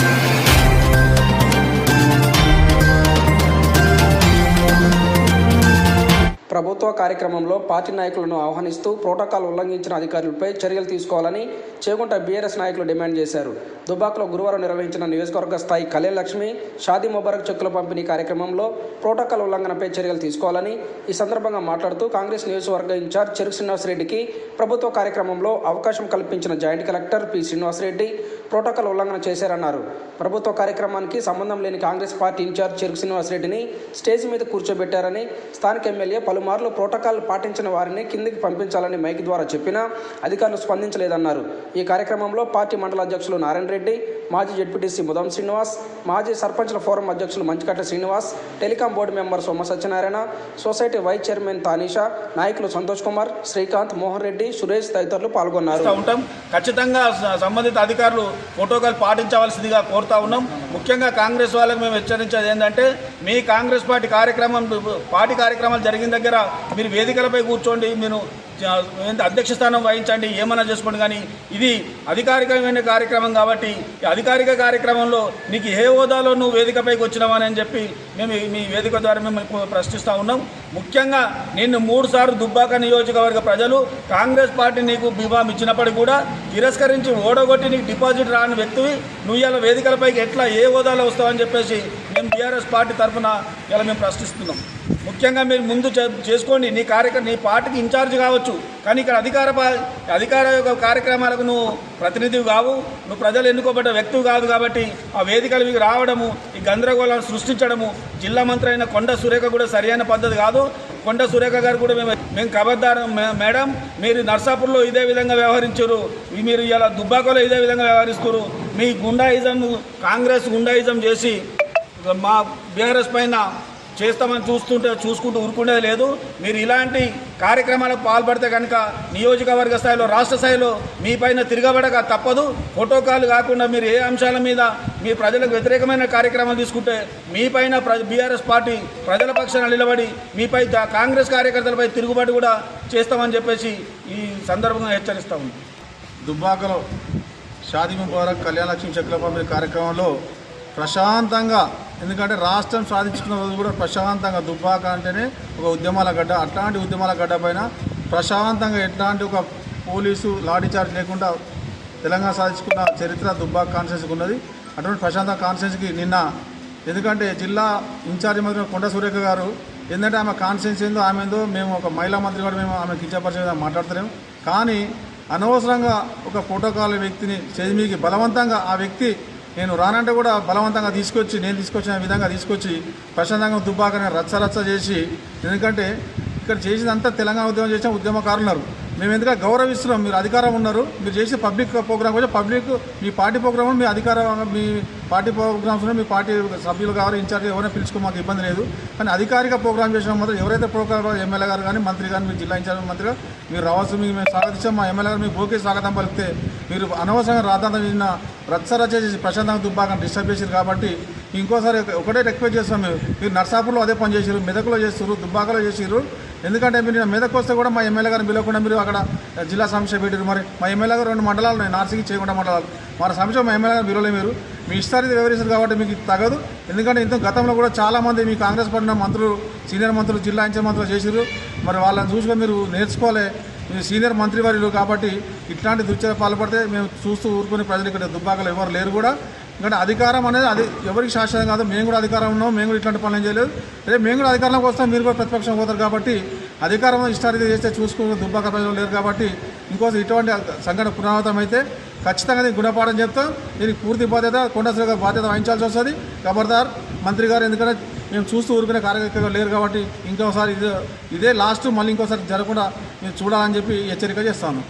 Thank you. ప్రభుత్వ కార్యక్రమంలో party నాయకులను ఆహ్వానిస్తూ ప్రోటోకాల్ ఉల్లంఘించిన అధికారులపై చర్యలు తీసుకోవాలని చేగుంట బీఆర్ఎస్ నాయకులు డిమాండ్ చేశారు. దుబాక్లో గురువారం నిర్వహించిన నియోజకవర్గ స్థాయి కళ్యాణ్ లక్ష్మి షాదీ ముబారక్ చెక్కుల పంపిణీ కార్యక్రమంలో ప్రోటోకాల్ ఉల్లంఘనపై చర్యలు తీసుకోవాలని ఈ సందర్భంగా మాట్లాడుతూ కాంగ్రెస్ నియోజకవర్గ ఇన్ఛార్జ్ చెరుకు శ్రీనివాసరెడ్డికి ప్రభుత్వ కార్యక్రమంలో అవకాశం కల్పించిన joint collector P Srinivasareddy protocol ఉల్లంఘన చేశారన్నారు. ప్రభుత్వ కార్యక్రమానికి సంబంధం లేని కాంగ్రెస్ పార్టీ ఇన్ఛార్జ్ చెరుకు శ్రీనివాసరెడ్డిని స్టేజ్ మీద కూర్చోబెట్టారని స్థానిక ఎమ్మెల్యే పలుమార్లు ప్రోటోకాల్ పాటించిన వారిని కిందికి పంపించాలని మైక్ ద్వారా చెప్పినా అధికారులు స్పందించలేదన్నారు. ఈ కార్యక్రమంలో పార్టీ మండల అధ్యక్షులు నారాయణ రెడ్డి మాజీ జడ్పీటీసీ ముదం శ్రీనివాస్ మాజీ సర్పంచ్ల ఫోరం అధ్యక్షులు Manchikatla Srinivas telecom board member Soma Satyanarayana society vice chairman Tanisha నాయకులు సంతోష్ కుమార్ శ్రీకాంత్ మోహన్ రెడ్డి సురేష్ తదితరులు పాల్గొన్నారు. ఉంటాం. ఖచ్చితంగా సంబంధిత అధికారులు ప్రోటోకాల్ పాటించవలసిందిగా కోరుతా ఉన్నాం. ముఖ్యంగా కాంగ్రెస్ వాళ్ళకి మేము హెచ్చరించేది ఏంటంటే మీ కాంగ్రెస్ పార్టీ కార్యక్రమం పార్టీ కార్యక్రమాలు జరిగిన దగ్గర మీరు వేదికలపై కూర్చోండి మీరు అధ్యక్ష స్థానం వహించండి ఏమన్నా చేసుకోండి. కానీ ఇది అధికారికమైన కార్యక్రమం కాబట్టి అధికారిక కార్యక్రమంలో నీకు ఏ హోదాలో నువ్వు వేదికపైకి వచ్చినావని అని చెప్పి మేము మీ వేదిక ద్వారా మేము ప్రశ్నిస్తూ ఉన్నాం. ముఖ్యంగా నిన్ను మూడు సార్లు దుబ్బాక నియోజకవర్గ ప్రజలు కాంగ్రెస్ పార్టీ నీకు బీమా ఇచ్చినప్పటికీ కూడా తిరస్కరించి ఓడగొట్టి నీకు డిపాజిట్ రాని వ్యక్తివి. నువ్వు ఇలా వేదికలపైకి ఎట్లా ఏ హోదాలో వస్తావని చెప్పేసి మేము బీఆర్ఎస్ పార్టీ తరఫున ఇలా మేము ప్రశ్నిస్తున్నాం. ముఖ్యంగా మీరు ముందు చేసుకోండి. నీ కార్యక్రమం నీ పార్టీకి ఇన్ఛార్జ్ కావచ్చు. కానీ ఇక్కడ అధికార అధికార యొక్క కార్యక్రమాలకు నువ్వు ప్రతినిధివి కావు. నువ్వు ప్రజలు ఎన్నుకోబడ్డ వ్యక్తివి కాదు కాబట్టి ఆ వేదికలు మీకు రావడము ఈ గందరగోళాన్ని సృష్టించడము జిల్లా మంత్రి అయిన కొండ సురేఖ కూడా సరైన పద్ధతి కాదు. కొండ సురేఖ గారు కూడా మేము మేము కబద్దారం మేడం మీరు నర్సాపూర్లో ఇదే విధంగా వ్యవహరించారు. మీరు ఇలా దుబ్బాకలో ఇదే విధంగా వ్యవహరిస్తారు. మీ గుండాయిజం కాంగ్రెస్ గుండాయిజం చేసి మా బీఆర్ఎస్ పైన చేస్తామని చూస్తుంటే చూసుకుంటూ ఊరుకునేది లేదు. మీరు ఇలాంటి కార్యక్రమాలకు పాల్పడితే కనుక నియోజకవర్గ స్థాయిలో రాష్ట్ర స్థాయిలో మీ పైన తిరగబడక తప్పదు. ఫోటోకాల్ కాకుండా మీరు ఏ అంశాల మీద మీ ప్రజలకు వ్యతిరేకమైన కార్యక్రమాలు తీసుకుంటే మీ పైన ప్ర బీఆర్ఎస్ పార్టీ ప్రజల పక్షాన నిలబడి మీపై కాంగ్రెస్ కార్యకర్తలపై తిరుగుబాటు కూడా చేస్తామని చెప్పేసి ఈ సందర్భంగా హెచ్చరిస్తా ఉంది దుబ్బాకలో షాదీ ముబారక్ కళ్యాణ లక్ష్మి చెక్కుల పంపిణీ కార్యక్రమంలో ప్రశాంతంగా ఎందుకంటే రాష్ట్రం సాధించుకున్న రోజు కూడా ప్రశాంతంగా దుబ్బాక అంటేనే ఒక ఉద్యమాల గడ్డ. అట్లాంటి ఉద్యమాల గడ్డ పైన ప్రశాంతంగా ఎట్లాంటి ఒక పోలీసు లాఠీ చార్జ్ లేకుండా తెలంగాణ సాధించుకున్న చరిత్ర దుబ్బాక కాన్ఫరెన్స్కి ఉన్నది. అటువంటి ప్రశాంత కాన్ఫరెన్స్కి నిన్న ఎందుకంటే జిల్లా ఇన్ఛార్జి మంత్రి కొండ సురేఖ గారు ఏంటంటే ఆమె కాన్ఫరెన్స్ ఏందో ఆమె ఏందో మేము ఒక మహిళా మంత్రి కూడా మేము ఆమె కించపరిచే మాట్లాడతలేము కానీ అనవసరంగా ఒక ప్రోటోకాల్ వ్యక్తిని స్టేజ్ మీదకి బలవంతంగా ఆ వ్యక్తి నేను రానంటే కూడా బలవంతంగా తీసుకొచ్చి నేను తీసుకొచ్చిన విధంగా తీసుకొచ్చి ప్రశాంతంగా దుబ్బాకని రచ్చ రచ్చ చేసి ఎందుకంటే ఇక్కడ చేసినంతా తెలంగాణ ఉద్యమం చేసిన ఉద్యమకారులు ఉన్నారు మేము ఎందుకంటే గౌరవిస్తున్నాం మీరు అధికారం ఉన్నారు మీరు చేసే పబ్లిక్ ప్రోగ్రామ్ కూడా పబ్లిక్ మీ పార్టీ ప్రోగ్రామ్ మీ అధికార మీ పార్టీ ప్రోగ్రామ్స్ మీ పార్టీ సభ్యులు కావాలి ఇన్ఛార్జ్ ఎవరైనా పిలుచుకో మాకు ఇబ్బంది లేదు. కానీ అధికారిక ప్రోగ్రామ్ చేసిన మాత్రం ఎవరైతే ప్రోగ్రామ్ ఎమ్మెల్యే గారు కానీ మంత్రి కానీ మీ జిల్లా ఇన్ఛార్జ్ మంత్రిగా మీరు రావాల్సి మీకు మేము స్వాగతించాం మా ఎమ్మెల్యే గారు మీకు బోకే స్వాగతం పలికితే మీరు అనవసరంగా రాద్దాంతం చేసిన రచ్చరచ్చ చేసి ప్రశాంతంగా దుబ్బాకని డిస్టర్బ్ చేశారు కాబట్టి ఇంకోసారి ఒకటే రిక్వెస్ట్ చేస్తాం మేము. మీరు నర్సాపూర్లో అదే పని చేసారు మెదకులో చేస్తారు దుబ్బాకలో చేసారు ఎందుకంటే మీరు మెదక్ వస్తే కూడా మా ఎమ్మెల్యే గారిని పిలవకుండా మీరు అక్కడ జిల్లా సమస్య పెట్టారు మరి మా ఎమ్మెల్యే గారు రెండు మండలాలు ఉన్నాయి నార్సికి చేయకుండా మండలాలు. మన సమస్య మా ఎమ్మెల్యే గారు పిలవలే మీరు. మీ ఇష్టారీతి వివరిస్తారు కాబట్టి మీకు తగదు. ఎందుకంటే ఇంత గతంలో కూడా చాలామంది మీ కాంగ్రెస్ పడిన మంత్రులు సీనియర్ మంత్రులు జిల్లా ఇన్ఛార్జ్ మంత్రులు చేసారు మరి వాళ్ళని చూసుకొని మీరు నేర్చుకోవాలి. సీనియర్ మంత్రివర్యులు కాబట్టి ఇట్లాంటి దుర్చర్య పాల్పడితే మేము చూస్తూ ఊరుకునే ప్రజలు ఇక్కడ దుబ్బాకలు ఎవరు లేరు కూడా. ఎందుకంటే అధికారం అనేది అది ఎవరికి శాశ్వతం కాదు మేము కూడా అధికారం ఉన్నాం మేము కూడా ఇట్లాంటి పనులు ఏం చేయలేదు. రేపు మేము కూడా అధికారంలోకి వస్తాం మీరు కూడా ప్రతిపక్షం పోతారు కాబట్టి అధికారం ఇష్టారీతి చేస్తే చూసుకున్న దుబ్బాక ప్రజలు లేరు కాబట్టి ఇంకోసం ఇటువంటి సంఘటన పునరావృతం అయితే ఖచ్చితంగా దీనికి గుణపాఠం చెప్తాం. దీనికి పూర్తి బాధ్యత కొండశ్రీ బాధ్యత వహించాల్సి వస్తుంది. ఖబర్దార్ మంత్రి గారు ఎందుకంటే మేము చూస్తూ ఊరుకునే కార్యకర్తలు లేరు కాబట్టి ఇంకోసారి ఇదే ఇదే లాస్ట్ మళ్ళీ ఇంకోసారి జరగకుండా మేము చూడాలని చెప్పి హెచ్చరిక చేస్తాను.